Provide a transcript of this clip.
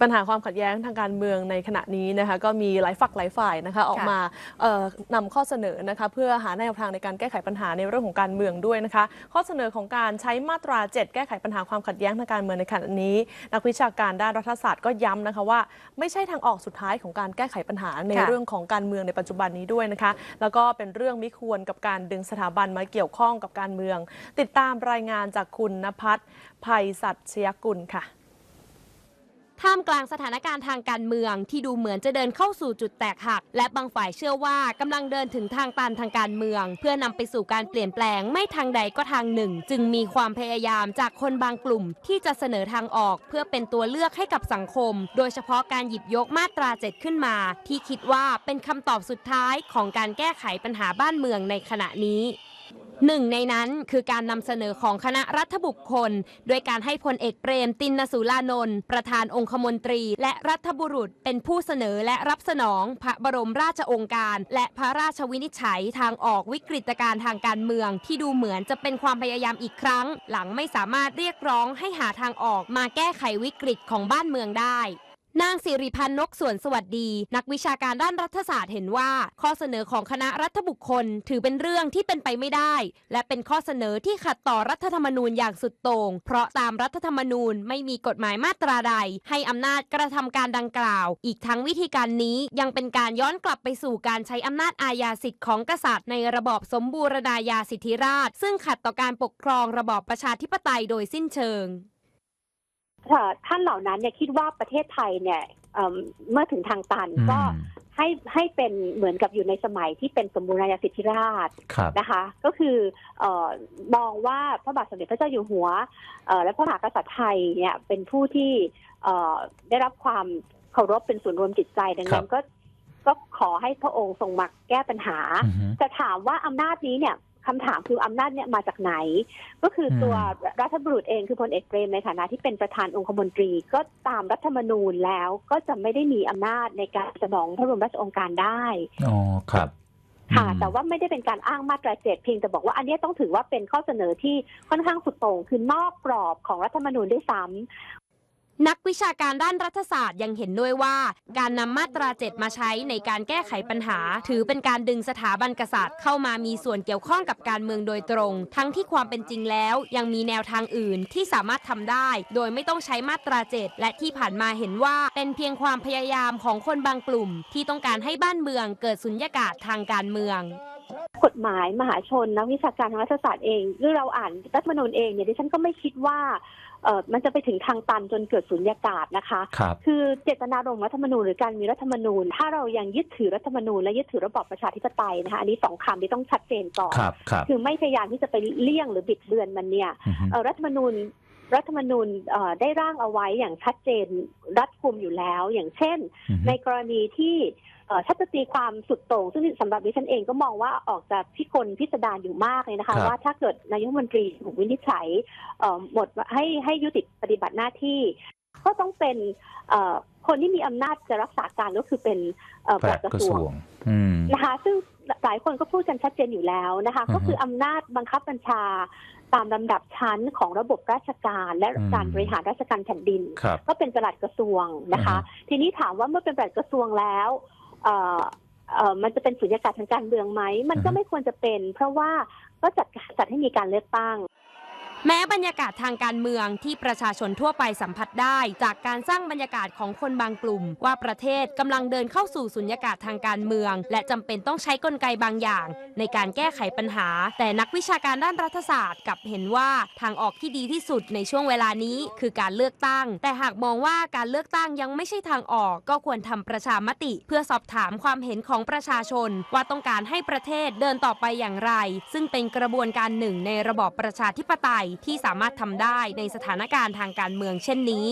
ปัญหาความขัดแย้งทางการเมืองในขณะนี้นะคะก็มีหลายฝักหลายฝ่ายนะคะออกมาเอ่อนำข้อเสนอนะคะเพื่อหาแนวทางในการแก้ไขปัญหาในเรื่องของการเมืองด้วยนะคะ ข้อเสนอของการใช้มาตรา 7 แก้ไขปัญหาความขัดแย้งทางการเมืองในขณะนี้ นักวิชาการด้านรัฐศาสตร์ก็ย้ำนะคะว่า ไม่ใช่ทางออกสุดท้ายของการแก้ไขปัญหาในค่ะเรื่องของการเมืองในปัจจุบันนี้ด้วยนะคะ แล้วก็เป็นเรื่องไม่ควรกับการดึงสถาบันมาเกี่ยวข้องกับการเมือง ติดตามรายงานจากคุณนภัสภัยสัตย์ชยกุลค่ะ ท่ามกลางสถานการณ์ทางการเมืองที่ดูเหมือนจะเดินเข้าสู่จุดแตกหัก และบางฝ่ายเชื่อว่ากำลังเดินถึงทางตันทางการเมือง เพื่อนำไปสู่การเปลี่ยนแปลงไม่ทางใดก็ทางหนึ่ง จึงมีความพยายามจากคนบางกลุ่ม ที่จะเสนอทางออกเพื่อเป็นตัวเลือกให้กับสังคม โดยเฉพาะการหยิบยกมาตราเจ็ดขึ้นมา ที่คิดว่าเป็นคำตอบสุดท้ายของการแก้ไขปัญหาบ้านเมืองในขณะนี้ หนึ่งในนั้นคือการนำเสนอของคณะรัฐบุคคลด้วยการให้พลเอกเปรมตินสุรานนท์ประธานองคมนตรี และรัฐบุรุษเป็นผู้เสนอและรับสนองพระบรมราชองค์การ และพระราชวินิจฉัยทางออกวิกฤตการณ์ทางการเมือง ที่ดูเหมือนจะเป็นความพยายามอีกครั้ง หลังไม่สามารถเรียกร้องให้หาทางออกมาแก้ไขวิกฤตของบ้านเมืองได้ นางสิริพันธ์นกส่วนสวัสดี นักวิชาการด้านรัฐศาสตร์เห็นว่า ข้อเสนอของคณะรัฐบุคคล ถือเป็นเรื่องที่เป็นไปไม่ได้ และเป็นข้อเสนอที่ขัดต่อรัฐธรรมนูญอย่างสุดโต่งเพราะตามรัฐธรรมนูญไม่มีกฎหมายมาตราใด ให้อำนาจกระทำการดังกล่าว อีกทั้งวิธีการนี้ยังเป็นการย้อนกลับไปสู่การใช้อำนาจอาญาสิทธิ์ของกษัตริย์ ในระบอบสมบูรณาญาสิทธิราช ซึ่งขัดต่อการปกครองระบอบประชาธิปไตยโดยสิ้นเชิง ท่านเหล่านั้นเนี่ยคิดว่าประเทศไทยเนี่ยเอิ่มเมื่อถึงทางตันอืมก็ให้ให้เป็นเหมือนกับอยู่ในสมัยที่เป็นสมบูรณาญาสิทธิราชย์ครับนะคะ ก็คือเออมองว่าพระบาทสมเด็จพระเจ้าอยู่หัวเอ่อและพระมหากษัตริย์ไทยเนี่ยเป็นผู้ที่เอ่อได้รับความเคารพเป็นศูนย์รวมจิตใจดังนั้นก็ก็ขอให้พระองค์ทรงมาแก้ปัญหาอือฮึจะถามว่าอำนาจนี้เนี่ย คำถามคืออำนาจเนี่ยมาจากไหน ก็คือตัวรัฐบุรุษเองคือพลเอกเปรมในฐานะที่เป็นประธานองคมนตรี ก็ตามรัฐธรรมนูญแล้วก็จะไม่ได้มีอำนาจในการสนองพระบรมราชโองการได้อ๋อครับค่ะอืมแต่ว่าไม่ได้เป็นการอ้างมาตราเจ็ดเพียงแต่บอกว่าอันเนี้ยต้องถือว่าเป็นข้อเสนอที่ค่อนข้างสุดโต่งคือนอกกรอบของรัฐธรรมนูญด้วยซ้ำ นักวิชาการด้านรัฐศาสตร์ยังเห็นด้วยว่า การนำมาตราเจ็ดมาใช้ในการแก้ไขปัญหา ถือเป็นการดึงสถาบันกษัตริย์ เข้ามามีส่วนเกี่ยวข้องกับการเมืองโดยตรง ทั้งที่ความเป็นจริงแล้ว ยังมีแนวทางอื่นที่สามารถทำได้ โดยไม่ต้องใช้มาตราเจ็ดและที่ผ่านมาเห็นว่าเป็นเพียงความพยายามของคนบางกลุ่ม ที่ต้องการให้บ้านเมืองเกิดสุญญากาศทางการเมือง กฎหมายมหาชนนักวิชาการทางรัฐศาสตร์เองหรือเราอ่านรัฐธรรมนูญเองเนี่ยดิฉันก็ไม่คิดว่าเออมันจะไปถึงทางตันจนเกิดสุญญากาศนะคะครับคือเจตนารมณ์รัฐธรรมนูญหรือการมีรัฐธรรมนูญ ถ้าเรายังยึดถือรัฐธรรมนูญและยึดถือระบอบประชาธิปไตยนะคะอันนี้สองคำที่ต้องชัดเจนก่อนครับครับคือไม่พยายามที่จะไปเลี่ยงหรือบิดเบือนมันเนี่ยอือฮึเอ่อรัฐธรรมนูญ รัฐธรรมนูญเอ่อได้ร่างเอาไว้อย่างชัดเจนรัดกุมอยู่แล้ว อย่างเช่นอือฮึในกรณีที่เอ่อถ้าจะตีความสุดโต่งซึ่งสำหรับดิฉันเองก็มองว่าออกจากพิกลพิสดารอยู่มากเลยนะคะครับว่าถ้าเกิดนายกรัฐมนตรีถูกวินิจฉัยเอ่อหมดให้ให้ยุติปฏิบัติหน้าที่ก็ต้องเป็นเอ่อคนที่มีอำนาจจะรักษาการก็คือเป็นเอ่อปปลัลัดดกกระระททรรววงงอืมนะคะ ซึ่งหลายคนก็พูดกันชัดเจนอยู่แล้วนะคะอือฮึก็คืออำนาจบังคับบัญชา ตามลำดับชั้นของระบบราชการและอืมการบริหารราชการแผ่นดินครับก็เป็นปลัดกระทรวงนะคะอือฮึทีนี้ถามว่าเมื่อเป็นปลัดกระทรวงแล้วเอ่อเอ่อมันจะเป็นสุญญากาศทางการเมืองไหม มันก็ไม่ควรจะเป็น เพราะว่าก็จัดจัดให้มีการเลือกตั้ง แม้บรรยากาศทางการเมืองที่ประชาชนทั่วไปสัมผัสได้ จากการสร้างบรรยากาศของคนบางกลุ่ม ว่าประเทศกำลังเดินเข้าสู่สุญญากาศทางการเมือง และจำเป็นต้องใช้กลไกบางอย่าง ในการแก้ไขปัญหา แต่นักวิชาการด้านรัฐศาสตร์กลับเห็นว่าทางออกที่ดีที่สุดในช่วงเวลานี้ คือการเลือกตั้ง แต่หากมองว่าการเลือกตั้งยังไม่ใช่ทางออก ก็ควรทำประชามติ เพื่อสอบถามความเห็นของประชาชน ว่าต้องการให้ประเทศเดินต่อไปอย่างไร ซึ่งเป็นกระบวนการหนึ่งในระบอบประชาธิปไตยที่สามารถทำได้ในสถานการณ์ทางการเมืองเช่นนี้